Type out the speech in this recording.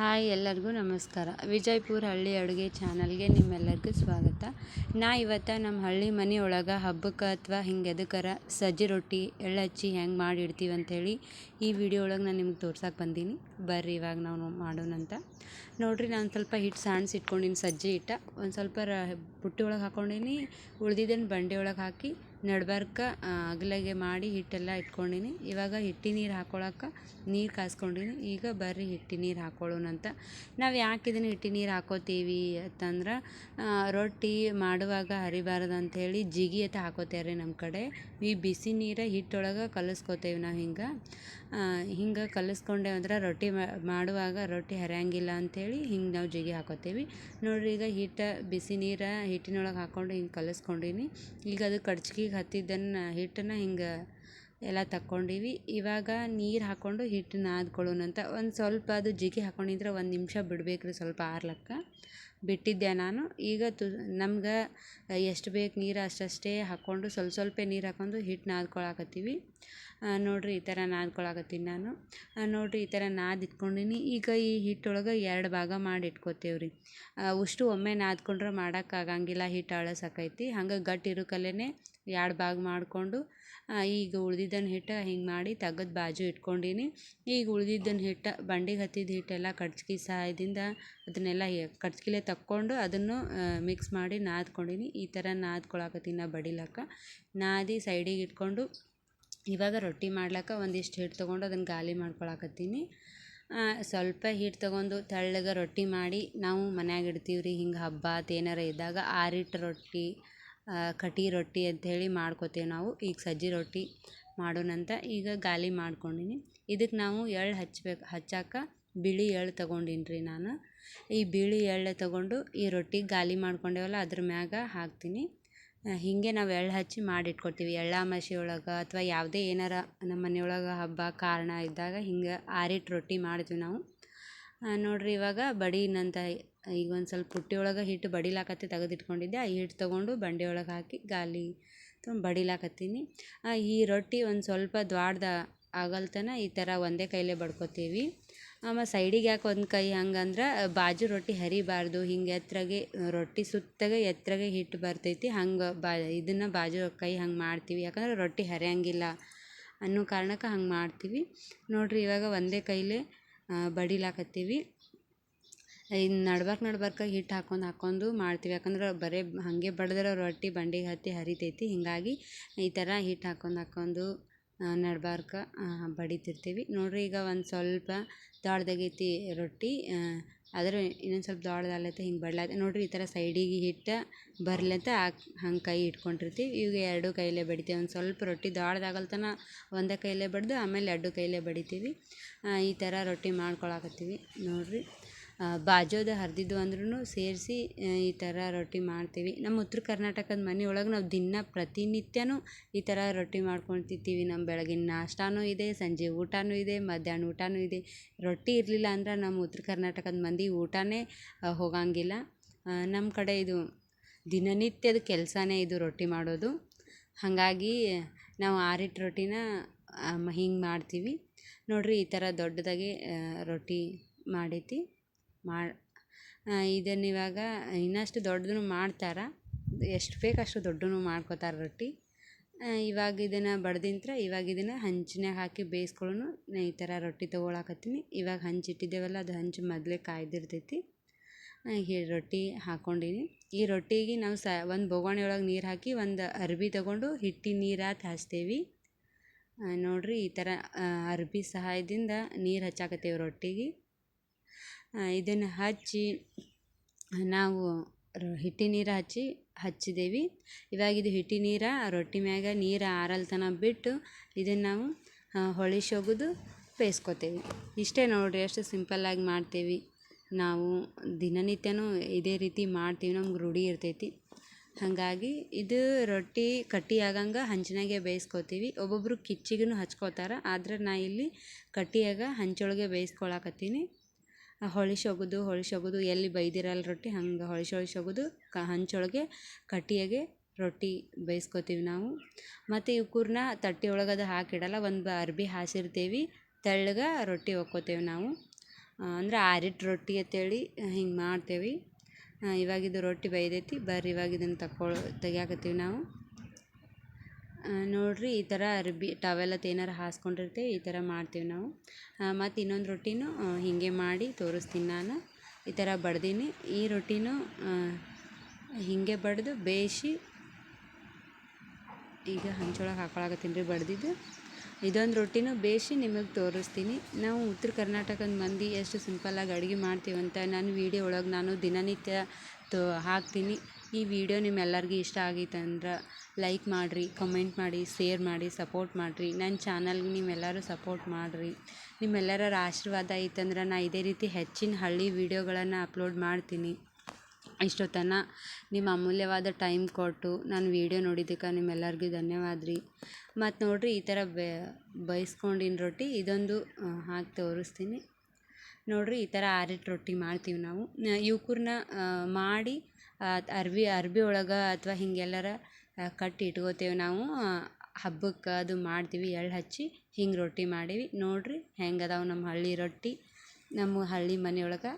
Hi ಎಲ್ಲರಿಗೂ ನಮಸ್ಕಾರ. ವಿಜಯಪುರ ಹಳ್ಳಿ ಅಡುಗೆ ಚಾನಲ್ಗೆ ನಿಮ್ಮೆಲ್ಲರಿಗೂ ಸ್ವಾಗತ. ನಾ ಇವತ್ತು ನಮ್ಮ ಹಳ್ಳಿ ಮನೆ ಒಳಗೆ ಹಬ್ಬಕ್ಕೆ ಅಥವಾ ಹಿಂಗೆ ಎದಕ್ಕರ ಸಜ್ಜಿ ರೊಟ್ಟಿ ಎಳ್ಳು ಹಚ್ಚಿ ಹೆಂಗೆ ಮಾಡಿ ಇಡ್ತೀವಿ ಅಂಥೇಳಿ ಈ ವಿಡಿಯೋ ಒಳಗೆ ನಾನು ನಿಮ್ಗೆ ತೋರ್ಸಕ್ಕೆ ಬಂದೀನಿ. ಬರ್ರಿ ಇವಾಗ ನಾವು ಮಾಡೋಣಂತ ನೋಡಿರಿ, ನಾನು ಸ್ವಲ್ಪ ಹಿಟ್ಟು ಸಾಣ್ಸ್ ಇಟ್ಕೊಂಡಿನಿ ಸಜ್ಜಿ ಹಿಟ್ಟು. ಒಂದು ಸ್ವಲ್ಪ ರ, ಬುಟ್ಟಿ ಒಳಗೆ ಹಾಕ್ಕೊಂಡೀನಿ ಉಳ್ದಿದ್ದನ್ನು ಬಂಡೆ ಒಳಗೆ ಹಾಕಿ ನಡ್ಬರ್ಕ ಅಗಲಗೆ ಮಾಡಿ ಹಿಟ್ಟೆಲ್ಲ ಇಟ್ಕೊಂಡೀನಿ. ಇವಾಗ ಹಿಟ್ಟಿ ನೀರು ಹಾಕ್ಕೊಳಕ್ಕೆ ನೀರು ಕಾಸ್ಕೊಂಡೀನಿ. ಈಗ ಬರ್ರಿ ಹಿಟ್ಟಿ ನೀರು ಹಾಕ್ಕೊಳ್ಳೋಣಂತ ನಾವು ಯಾಕೆ ಇದನ್ನು ಹಿಟ್ಟಿ ನೀರು ಹಾಕೋತೀವಿ ಅಂತಂದ್ರೆ ರೊಟ್ಟಿ ಮಾಡುವಾಗ ಹರಿಬಾರ್ದು ಅಂಥೇಳಿ ಜಿಗಿ ಅಂತ ಹಾಕೋತಾರೆ ನಮ್ಮ ಕಡೆ. ಈ ಬಿಸಿ ನೀರು ಹಿಟ್ಟೊಳಗೆ ಕಲಿಸ್ಕೋತೇವೆ ನಾವು ಹಿಂಗೆ. ಹಿಂಗೆ ಕಲಿಸ್ಕೊಂಡೇವೆ ಅಂದ್ರೆ ರೊಟ್ಟಿ ಮಾಡುವಾಗ ರೊಟ್ಟಿ ಹರಿಯಂಗಿಲ್ಲ ಅಂಥೇಳಿ ಹಿಂಗೆ ನಾವು ಜಿಗಿ ಹಾಕೋತೇವೆ. ನೋಡಿರಿ ಈಗ ಹಿಟ್ಟು, ಬಿಸಿ ನೀರು ಹಿಟ್ಟಿನೊಳಗೆ ಹಾಕ್ಕೊಂಡು ಹಿಂಗೆ ಕಲಸ್ಕೊಂಡೀನಿ. ಈಗ ಅದು ಕಡ್ಚ್ಕಿಗೆ ಹತ್ತಿದ್ದನ್ನು ಹಿಟ್ಟನ್ನ ಹಿಂಗೆ ಎಲ್ಲ ತಕ್ಕೊಂಡೀವಿ. ಇವಾಗ ನೀರು ಹಾಕ್ಕೊಂಡು ಹಿಟ್ಟು ನಾದ್ಕೊಳ್ಳೋಣಂತ ಒಂದು ಸ್ವಲ್ಪ ಅದು ಜಿಗಿ ಹಾಕ್ಕೊಂಡಿದ್ರೆ ಒಂದು ನಿಮಿಷ ಬಿಡ್ಬೇಕು ರೀ ಸ್ವಲ್ಪ ಆರ್ಲಕ್ಕ. ಬಿಟ್ಟಿದ್ದೆ ನಾನು. ಈಗ ತು ನಮ್ಗೆ ಎಷ್ಟು ಬೇಕು ನೀರು ಅಷ್ಟಷ್ಟೇ ಹಾಕ್ಕೊಂಡು ಸ್ವಲ್ಪ ಸ್ವಲ್ಪ ನೀರು ಹಾಕ್ಕೊಂಡು ಹಿಟ್ಟು ನಾದ್ಕೊಳಕತ್ತೀವಿ ನೋಡಿರಿ ಈ ಥರ ನಾದ್ಕೊಳಕತ್ತೀನಿ ನಾನು. ನೋಡಿರಿ ಈ ಥರ ನಾದಿ ಇಟ್ಕೊಂಡೀನಿ ಈಗ ಈ ಹಿಟ್ಟೊಳಗೆ ಎರಡು ಭಾಗ ಮಾಡಿ ಇಟ್ಕೋತೇವೆ ರೀ ಅಷ್ಟು ಒಮ್ಮೆ ನಾದ್ಕೊಂಡ್ರೆ ಮಾಡೋಕ್ಕಾಗಂಗಿಲ್ಲ ಹಿಟ್ಟು ಅಳಸಾಕೈತಿ ಹಂಗೆ ಗಟ್ಟಿ ಇರೋಕಲ್ಲೇ ಎರಡು ಭಾಗ ಮಾಡಿಕೊಂಡು ಈಗ ಉಳ್ದಿದ್ದನ್ನು ಹಿಟ್ಟು ಹಿಂಗೆ ಮಾಡಿ ತೆಗೆದು ಬಾಜು ಇಟ್ಕೊಂಡೀನಿ. ಈಗ ಉಳ್ದಿದ್ದನ್ನು ಹಿಟ್ಟು, ಬಂಡಿಗೆ ಹತ್ತಿದ ಹಿಟ್ಟೆಲ್ಲ ಕಡ್ಚಿಗೆ ಸಹಾಯದಿಂದ ಅದನ್ನೆಲ್ಲ ಕಟ್ಕಿಲೆ ತಕ್ಕೊಂಡು ಅದನ್ನು ಮಿಕ್ಸ್ ಮಾಡಿ ನಾದ್ಕೊಂಡೀನಿ. ಈ ಥರ ನಾದ್ಕೊಳಕತ್ತೀನಿ ನಾ ಬಡಿಲಕ್ಕ ನಾದಿ ಸೈಡಿಗೆ ಇಟ್ಕೊಂಡು ಇವಾಗ ರೊಟ್ಟಿ ಮಾಡ್ಲಿಕ್ಕೆ ಒಂದಿಷ್ಟು ಹಿಟ್ಟು ತೊಗೊಂಡು ಅದನ್ನು ಗಾಲಿ ಮಾಡ್ಕೊಳಕತ್ತೀನಿ. ಸ್ವಲ್ಪ ಹಿಟ್ಟು ತೊಗೊಂಡು ತೆಳ್ಳಗೆ ರೊಟ್ಟಿ ಮಾಡಿ ನಾವು ಮನ್ಯಾಗ ಇಡ್ತೀವಿ ರೀ ಹಿಂಗೆ ಹಬ್ಬ ಏನಾರ ಇದ್ದಾಗ ಆರಿಟ್ಟು ರೊಟ್ಟಿ ಕಟಿ ರೊಟ್ಟಿ ಅಂತ್ಹೇಳಿ ಮಾಡ್ಕೊತೀವಿ ನಾವು. ಈಗ ಸಜ್ಜಿ ರೊಟ್ಟಿ ಮಾಡೋಣಂತ ಈಗ ಗಾಲಿ ಮಾಡ್ಕೊಂಡೀನಿ. ಇದಕ್ಕೆ ನಾವು ಎಳ್ಳು ಹಚ್ಬೇಕು, ಹಚ್ಚಾಕ ಬಿಳಿ ಎಳ್ಳು ತೊಗೊಂಡೀನಿ ರೀ ನಾನು. ಈ ಬಿಳಿ ಎಳ್ಳು ತಗೊಂಡು ಈ ರೊಟ್ಟಿ ಗಾಲಿ ಮಾಡ್ಕೊಂಡೇವಲ್ಲ ಅದ್ರ ಮ್ಯಾಗ ಹಾಕ್ತೀನಿ. ಹೀಗೆ ನಾವು ಎಳ್ಳು ಹಚ್ಚಿ ಮಾಡಿಟ್ಕೊತೀವಿ. ಎಳ್ಳಾಮಾಸಿ ಒಳಗೆ ಅಥವಾ ಯಾವುದೇ ಏನಾರ ನಮ್ಮ ಮನೆಯೊಳಗೆ ಹಬ್ಬ, ಕಾರಣ ಇದ್ದಾಗ ಹಿಂಗೆ ಆರಿಟ್ಟು ರೊಟ್ಟಿ ಮಾಡ್ತೀವಿ ನಾವು. ನೋಡಿರಿ ಇವಾಗ ಬಡಿನಂತ ಈಗ ಒಂದು ಸ್ವಲ್ಪ ಪುಟ್ಟಿ ಒಳಗೆ ಹಿಟ್ಟು ಬಡಿಲಾಕತ್ತಿ ತೆಗೆದಿಟ್ಕೊಂಡಿದ್ದೆ. ಆ ಹಿಟ್ಟು ತೊಗೊಂಡು ಬಂಡೆ ಒಳಗೆ ಹಾಕಿ ಗಾಲಿ ತುಂಬ ಬಡಿಲಾಕತ್ತೀನಿ ಈ ರೊಟ್ಟಿ ಒಂದು ಸ್ವಲ್ಪ ದ್ವಾಡ್ದ ಆಗಲ್ತನ ಈ ಥರ ಒಂದೇ ಕೈಲೇ ಬಡ್ಕೋತೀವಿ. ಆಮೇಲೆ ಸೈಡಿಗೆ ಯಾಕೆ ಒಂದು ಕೈ ಹಂಗಂದ್ರೆ ಬಾಜು ರೊಟ್ಟಿ ಹರಿಬಾರ್ದು. ಹಿಂಗೆ ಎತ್ತರಗೆ ರೊಟ್ಟಿ ಸುತ್ತಾಗೆ ಎತ್ತರಗೆ ಹಿಟ್ಟು ಬರ್ತೈತಿ. ಹಂಗೆ ಬಾ, ಇದನ್ನು ಬಾಜು ಕೈ ಹಂಗೆ ಮಾಡ್ತೀವಿ. ಯಾಕಂದ್ರೆ ರೊಟ್ಟಿ ಹರಿಯಂಗಿಲ್ಲ ಅನ್ನೋ ಕಾರಣಕ್ಕೆ ಹಂಗೆ ಮಾಡ್ತೀವಿ. ನೋಡಿರಿ ಇವಾಗ ಒಂದೇ ಕೈಲೇ ಬಡಿಲಾಕತ್ತೀವಿ. ಇನ್ನು ನಡ್ಬಾರ್ಕ ನಡ್ಬರ್ಕ ಹಿಟ್ಟು ಹಾಕೊಂಡು ಹಾಕ್ಕೊಂಡು ಮಾಡ್ತೀವಿ. ಯಾಕಂದ್ರೆ ಬರೇ ಹಾಗೆ ಬಡಿದ್ರೆ ರೊಟ್ಟಿ ಬಂಡಿಗೆ ಹತ್ತಿ ಹರಿತೈತಿ. ಹೀಗಾಗಿ ಈ ಥರ ಹಿಟ್ಟು ಹಾಕ್ಕೊಂಡು ಹಾಕ್ಕೊಂಡು ನಡ್ಬಾರ್ಕ ಬಡಿತಿರ್ತೀವಿ. ನೋಡಿರಿ ಈಗ ಒಂದು ಸ್ವಲ್ಪ ದೊಡ್ಡದಾಗೈತಿ ರೊಟ್ಟಿ. ಆದ್ರೆ ಇನ್ನೊಂದು ಸ್ವಲ್ಪ ದೊಡ್ಡದಾಗ್ಲತ್ತ, ಹಿಂಗೆ ಬಡ್ಲಾತ ನೋಡ್ರಿ, ಈ ಥರ ಸೈಡಿಗೆ ಹಿಟ್ಟು ಬರ್ಲಂತ ಹಾಕಿ ಹಂಗೆ ಕೈ ಇಟ್ಕೊಂಡಿರ್ತೀವಿ. ಈಗ ಎರಡು ಕೈಲೇ ಬಡಿತೀವಿ. ಒಂದು ಸ್ವಲ್ಪ ರೊಟ್ಟಿ ದೊಡ್ಡದಾಗಲ್ತನ ಒಂದೇ ಕೈಲೇ ಬಡಿದು, ಆಮೇಲೆ ಎರಡು ಕೈಲೇ ಬಡಿತೀವಿ. ಈ ಥರ ರೊಟ್ಟಿ ಮಾಡ್ಕೊಳಕತ್ತೀವಿ. ನೋಡಿರಿ. ಬಾಜೋದು ಹರಿದಿದ್ದು ಅಂದ್ರೂ ಸೇರಿಸಿ ಈ ಥರ ರೊಟ್ಟಿ ಮಾಡ್ತೀವಿ. ನಮ್ಮ ಉತ್ತರ ಕರ್ನಾಟಕದ ಮನೆ ಒಳಗೆ ನಾವು ದಿನ ಪ್ರತಿನಿತ್ಯನೂ ಈ ಥರ ರೊಟ್ಟಿ ಮಾಡ್ಕೊಂಡು ತಿಂತೀವಿ. ನಮ್ಮ ಬೆಳಗಿನ ನಾಷ್ಟಾನೂ ಇದೆ, ಸಂಜೆ ಊಟನೂ ಇದೆ, ಮಧ್ಯಾಹ್ನ ಊಟನೂ ಇದೆ. ರೊಟ್ಟಿ ಇರಲಿಲ್ಲ ಅಂದ್ರೆ ನಮ್ಮ ಉತ್ತರ ಕರ್ನಾಟಕದ ಮಂದಿ ಊಟನೇ ಹೋಗಂಗಿಲ್ಲ. ನಮ್ಮ ಕಡೆ ಇದು ದಿನನಿತ್ಯದ ಕೆಲಸನೇ ಇದು ರೊಟ್ಟಿ ಮಾಡೋದು. ಹಾಗಾಗಿ ನಾವು ಆರಿಟ್ಟು ರೊಟ್ಟಿನ ಹಿಂಗೆ ಮಾಡ್ತೀವಿ. ನೋಡಿರಿ ಈ ಥರ ದೊಡ್ಡದಾಗಿ ರೊಟ್ಟಿ ಮಾಡೈತಿ ಮಾಡಿ ಇದನ್ನು ಇವಾಗ ಇನ್ನಷ್ಟು ದೊಡ್ಡದೂ ಮಾಡ್ತಾರೆ. ಎಷ್ಟು ಬೇಕು ಅಷ್ಟು ದೊಡ್ಡನು ಮಾಡ್ಕೊತಾರೆ ರೊಟ್ಟಿ. ಇವಾಗ ಇದನ್ನು ಬಡ್ದಿಂತ್ರ ಇವಾಗ ಇದನ್ನು ಹಂಚಿನಾಗ ಹಾಕಿ ಬೇಯಿಸ್ಕೊಳ್ಳೋನು ಈ ಥರ ರೊಟ್ಟಿ ತೊಗೊಳಕತ್ತೀನಿ. ಇವಾಗ ಹಂಚಿಟ್ಟಿದ್ದೇವಲ್ಲ ಅದು ಹಂಚು ಮೊದಲೇ ಕಾಯ್ದಿರ್ತೈತಿ. ಈ ರೊಟ್ಟಿ ಹಾಕ್ಕೊಂಡೀನಿ ಈ ರೊಟ್ಟಿಗೆ ನಾವು ಸ, ಒಂದು ಬೊಗಣಿ ಒಳಗೆ ನೀರು ಹಾಕಿ ಒಂದು ಅರ್ಬಿ ತೊಗೊಂಡು ಹಿಟ್ಟಿ ನೀರು ಹಾಕಿ ಹಚ್ತೇವೆ ನೋಡಿರಿ ಈ ಥರ ಅರ್ಬಿ ಸಹಾಯದಿಂದ ನೀರು ಹಚ್ಚಾಕತ್ತೇವೆ ರೊಟ್ಟಿಗೆ. ಇದನ್ನು ಹಚ್ಚಿ, ನಾವು ಹಿಟ್ಟಿನ ನೀರು ಹಚ್ಚಿ ಹಚ್ಚಿದ್ದೇವೆ ಇವಾಗ ಇದು ಹಿಟ್ಟಿನ ನೀರು, ರೊಟ್ಟಿ ಮ್ಯಾಗ ನೀರು ಆರಲ್ ತನಕ ಬಿಟ್ಟು ಇದನ್ನು ನಾವು ಹೊಳಿಸೋಗುದು ಬೇಯಿಸ್ಕೊತೇವೆ. ಇಷ್ಟೇ ನೋಡಿರಿ ಎಷ್ಟು ಸಿಂಪಲ್ಲಾಗಿ ಮಾಡ್ತೇವೆ. ನಾವು ದಿನನಿತ್ಯನೂ ಇದೇ ರೀತಿ ಮಾಡ್ತೀವಿ, ನಮ್ಗೆ ರೂಢಿ ಇರ್ತೈತಿ. ಹಾಗಾಗಿ ಇದು ರೊಟ್ಟಿ ಕಟ್ಟಿ ಆಗಂಗೆ ಹಂಚಿನಾಗೆ ಬೇಯಿಸ್ಕೊತೀವಿ. ಒಬ್ಬೊಬ್ಬರು ಕಿಚ್ಚಿಗೂ ಹಚ್ಕೋತಾರೆ, ಆದ್ರೆ ನಾ ಇಲ್ಲಿ ಕಟ್ಟಿಯಾಗ ಹಂಚೊಳಗೆ ಬೇಯಿಸ್ಕೊಳಕತ್ತೀನಿ. ಹೊಳಿಸಿ ಹೋಗೋದು ಹೊಳಿಸಿ ಎಲ್ಲಿ ಬೈದಿರಲ್ಲ ರೊಟ್ಟಿ, ಹಂಗೆ ಹೊಳಿಸಿ ಹೊಳಿಸಿ ಕ, ಹಂಚೊಳಗೆ ಕಟ್ಟಿಯಾಗೆ ರೊಟ್ಟಿ ಬೇಯಿಸ್ಕೊತೀವಿ ನಾವು. ಮತ್ತು ಇವ್ಕೂರ್ನ ತಟ್ಟೆ ಒಳಗೆ ಅದು ಹಾಕಿಡಲ್ಲ, ಒಂದು ಅರ್ಬಿ ಹಾಸಿರ್ತೀವಿ, ತೆಳ್ಳಗೆ ರೊಟ್ಟಿ ಒಕ್ಕೋತೇವೆ ನಾವು. ಅಂದ್ರೆ ಆರಿಟ್ಟು ರೊಟ್ಟಿ ಅಂತೇಳಿ ಹಿಂಗೆ ಮಾಡ್ತೇವೆ. ಇವಾಗಿದು ರೊಟ್ಟಿ ಬೈದೈತಿ ಬರ್ರಿ ಇವಾಗ ಇದನ್ನು ತಗೊಳ್ ತೆಗಿಯಾಕತ್ತೀವಿ ನಾವು. ನೋಡಿರಿ ಈ ಥರ ಅರ್ಬಿ ಟವೆಲ್ ಏನಾರು ಹಾಸ್ಕೊಂಡಿರ್ತೀವಿ, ಈ ಥರ ಮಾಡ್ತೀವಿ ನಾವು. ಮತ್ತು ಇನ್ನೊಂದು ರೊಟ್ಟಿನೂ ಹೀಗೆ ಮಾಡಿ ತೋರಿಸ್ತೀನಿ ನಾನು. ಈ ಥರ ಬಡ್ದೀನಿ. ಈ ರೊಟ್ಟಿನೂ ಹೀಗೆ ಬಡ್ದು ಬೇಯಿಸಿ, ಈಗ ಹಂಚೊಳಗೆ ಹಾಕೊಳಕತ್ತೀನಿ ರೀ ಬಡ್ದಿದ್ದು. ಇದೊಂದು ರೊಟ್ಟಿನೂ ಬೇಯಿಸಿ ನಿಮಗೆ ತೋರಿಸ್ತೀನಿ. ನಾವು ಉತ್ತರ ಕರ್ನಾಟಕದ ಮಂದಿ ಎಷ್ಟು ಸಿಂಪಲ್ಲಾಗಿ ಅಡುಗೆ ಮಾಡ್ತೀವಂತ, ನಾನು ವಿಡಿಯೋ ಒಳಗೆ ನಾನು ದಿನನಿತ್ಯ ತೋ, ಹಾಕ್ತೀನಿ. ಈ ವಿಡಿಯೋ ನಿಮ್ಮೆಲ್ಲರಿಗೂ ಇಷ್ಟ ಆಗೈತಂದ್ರೆ ಲೈಕ್ ಮಾಡಿರಿ ಕಮೆಂಟ್ ಮಾಡಿ ಶೇರ್ ಮಾಡಿ ಸಪೋರ್ಟ್ ಮಾಡಿರಿ. ನನ್ನ ಚಾನಲ್ಗೆ ನೀವೆಲ್ಲರೂ ಸಪೋರ್ಟ್ ಮಾಡಿರಿ. ನಿಮ್ಮೆಲ್ಲರ ಆಶೀರ್ವಾದ ಐತಂದ್ರೆ ನಾ ಇದೇ ರೀತಿ ಹೆಚ್ಚಿನ ಹಳ್ಳಿ ವೀಡಿಯೋಗಳನ್ನು ಅಪ್ಲೋಡ್ ಮಾಡ್ತೀನಿ. ಇಷ್ಟೊತ್ತನ ನಿಮ್ಮ ಅಮೂಲ್ಯವಾದ ಟೈಮ್ ಕೊಟ್ಟು ನಾನು ವೀಡಿಯೋ ನೋಡಿದ್ದಕ್ಕೆ ನಿಮ್ಮೆಲ್ಲರಿಗೂ ಧನ್ಯವಾದ ರೀ ಮತ್ತು ನೋಡಿರಿ, ಈ ಥರ ಬೇಯಿಸ್ಕೊಂಡಿನ ರೊಟ್ಟಿ. ಇದೊಂದು ಹಾಕಿ ತೋರಿಸ್ತೀನಿ. ನೋಡಿರಿ, ಈ ಥರ ಆರಿಟ್ಟು ರೊಟ್ಟಿ ಮಾಡ್ತೀವಿ ನಾವು. ಇವ್ಕೂರ್ನ ಮಾಡಿ ಅರ್ವಿ ಅರ್ವಿ ಒಳಗೆ ಅಥವಾ ಹಿಂಗೆಲ್ಲರ ಕಟ್ಟಿ ಇಟ್ಕೋತೇವೆ ನಾವು. ಹಬ್ಬಕ್ಕೆ ಅದು ಮಾಡ್ತೀವಿ, ಎಳ್ಳು ಹಚ್ಚಿ ಹಿಂಗೆ ರೊಟ್ಟಿ ಮಾಡೀವಿ. ನೋಡಿರಿ ಹೆಂಗೆ ಅದಾವೆ ನಮ್ಮ ಹಳ್ಳಿ ರೊಟ್ಟಿ. ನಮ್ಮ ಹಳ್ಳಿ ಮನೆಯೊಳಗೆ